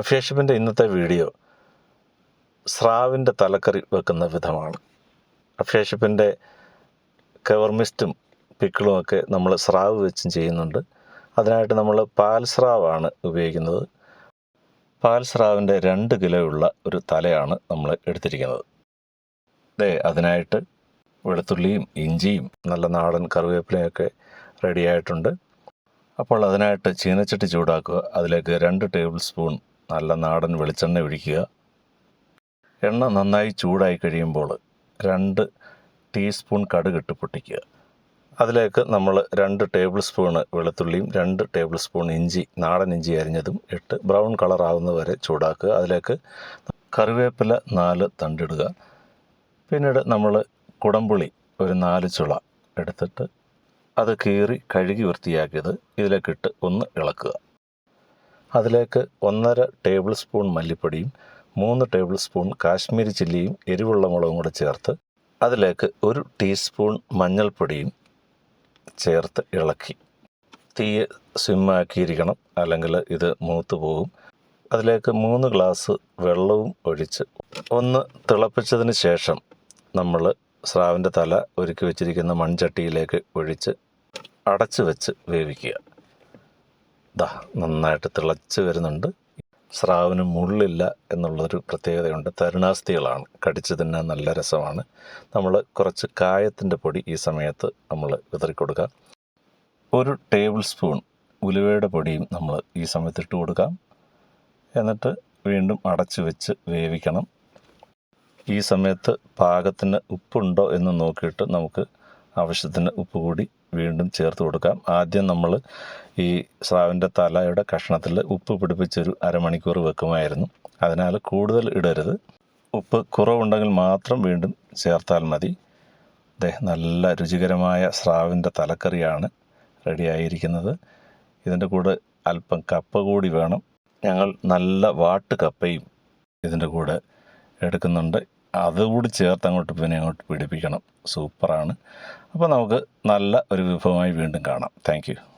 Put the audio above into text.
അഫേഷ്യപ്പിന്റെ ഇന്നത്തെ വീഡിയോ സ്രാവിന്റെ തലക്കറി വെക്കുന്ന വിധമാണ്. അഭിഷേഷിപ്പിന്റെ കവർമിസ്റ്റും പിക്കിളുമൊക്കെ നമ്മൾ സ്രാവ് വെച്ചും ചെയ്യുന്നുണ്ട്. അതിനായിട്ട് നമ്മൾ പാൽ സ്രാവാണ് ഉപയോഗിക്കുന്നത്. പാൽ സ്രാവിന്റെ രണ്ട് കിലോയുള്ള ഒരു തലയാണ് നമ്മൾ എടുത്തിരിക്കുന്നത്. ദേ അതിനായിട്ട് വെളുത്തുള്ളിയും ഇഞ്ചിയും നല്ല നാടൻ കറിവേപ്പിലയൊക്കെ റെഡിയായിട്ടുണ്ട് അപ്പോൾ അതിനായിട്ട് ചീനച്ചട്ടി ചൂടാക്കുക. അതിലേക്ക് രണ്ട് ടേബിൾ സ്പൂൺ നല്ല നാടൻ വെളിച്ചെണ്ണ ഒഴിക്കുക. എണ്ണ നന്നായി ചൂടായി കഴിയുമ്പോൾ രണ്ട് ടീസ്പൂൺ കടുക് ഇട്ട് പൊട്ടിക്കുക. അതിലേക്ക് നമ്മൾ രണ്ട് ടേബിൾ സ്പൂണ് വെളുത്തുള്ളിയും രണ്ട് ടേബിൾ സ്പൂൺ ഇഞ്ചി നാടൻ ഇഞ്ചി അരിഞ്ഞതും ഇട്ട് ബ്രൗൺ കളർ ആവുന്നത് വരെ ചൂടാക്കുക. അതിലേക്ക് കറിവേപ്പില നാല് തണ്ടിടുക. പിന്നീട് നമ്മൾ കുടംപുളി ഒരു നാല് ചുള എടുത്തിട്ട് അത് കീറി കഴുകി വൃത്തിയാക്കിയത് ഇതിലേക്കിട്ട് ഒന്ന് ഇളക്കുക. അതിലേക്ക് ഒന്നര ടേബിൾ സ്പൂൺ മല്ലിപ്പൊടിയും മൂന്ന് ടേബിൾ സ്പൂൺ കാശ്മീരി ചില്ലിയും എരിവുള്ള മുളകും കൂടെ ചേർത്ത് അതിലേക്ക് ഒരു ടീസ്പൂൺ മഞ്ഞൾപ്പൊടിയും ചേർത്ത് ഇളക്കി. തീയെ സ്വിമ്മാക്കിയിരിക്കണം അല്ലെങ്കിൽ ഇത് മൂത്ത് പോകും. അതിലേക്ക് മൂന്ന് ഗ്ലാസ് വെള്ളവും ഒഴിച്ച് ഒന്ന് തിളപ്പിച്ചതിന് ശേഷം നമ്മൾ സ്രാവിന്റെ തല ഒരുക്കി വെച്ചിരിക്കുന്ന മൺചട്ടിയിലേക്ക് ഒഴിച്ച് അടച്ചു വെച്ച് വേവിക്കുക. ദാ നന്നായിട്ട് തിളച്ച് വരുന്നുണ്ട്. സ്രാവിന് മുള്ളില്ല എന്നുള്ളൊരു പ്രത്യേകതയുണ്ട്. തരുണാസ്ഥികളാണ്. കടിച്ചു തിന്നാൻ നല്ല രസമാണ്. നമ്മൾ കുറച്ച് കായത്തിന്റെ പൊടി ഈ സമയത്ത് നമ്മൾ വിതറിക്കൊടുക്കുക ഒരു ടേബിൾ സ്പൂൺ ഉലുവയുടെ പൊടിയും നമ്മൾ ഈ സമയത്ത് ഇട്ട് കൊടുക്കാം എന്നിട്ട് വീണ്ടും അടച്ചു വെച്ച് വേവിക്കണം. ഈ സമയത്ത് പാകത്തിന് ഉപ്പുണ്ടോ എന്ന് നോക്കിയിട്ട് നമുക്ക് ആവശ്യത്തിന് ഉപ്പ് കൂടി വീണ്ടും ചേർത്ത് കൊടുക്കാം. ആദ്യം നമ്മൾ ഈ സ്രാവിന്റെ തലയുടെ കഷ്ണത്തിൽ ഉപ്പ് പിടിപ്പിച്ചൊരു അരമണിക്കൂർ വെക്കുമായിരുന്നു. അതിനാൽ കൂടുതൽ ഇടരുത്. ഉപ്പ് കുറവുണ്ടെങ്കിൽ മാത്രം വീണ്ടും ചേർത്താൽ മതി. ദേ നല്ല രുചികരമായ സ്രാവിന്റെ തലക്കറിയാണ് റെഡിയായിരിക്കുന്നത്. ഇതിന്റെ കൂടെ അല്പം കപ്പ കൂടി വേണം. ഞങ്ങൾ നല്ല വാട്ട് കപ്പയും ഇതിന്റെ കൂടെ എടുക്കുന്നുണ്ട്. അതുകൂടി ചേർത്ത് അങ്ങോട്ട് പിന്നെ അങ്ങോട്ട് പിടിപ്പിക്കണം സൂപ്പറാണ്. അപ്പോൾ നമുക്ക് നല്ല ഒരു വിഭവമായി വീണ്ടും കാണാം. താങ്ക്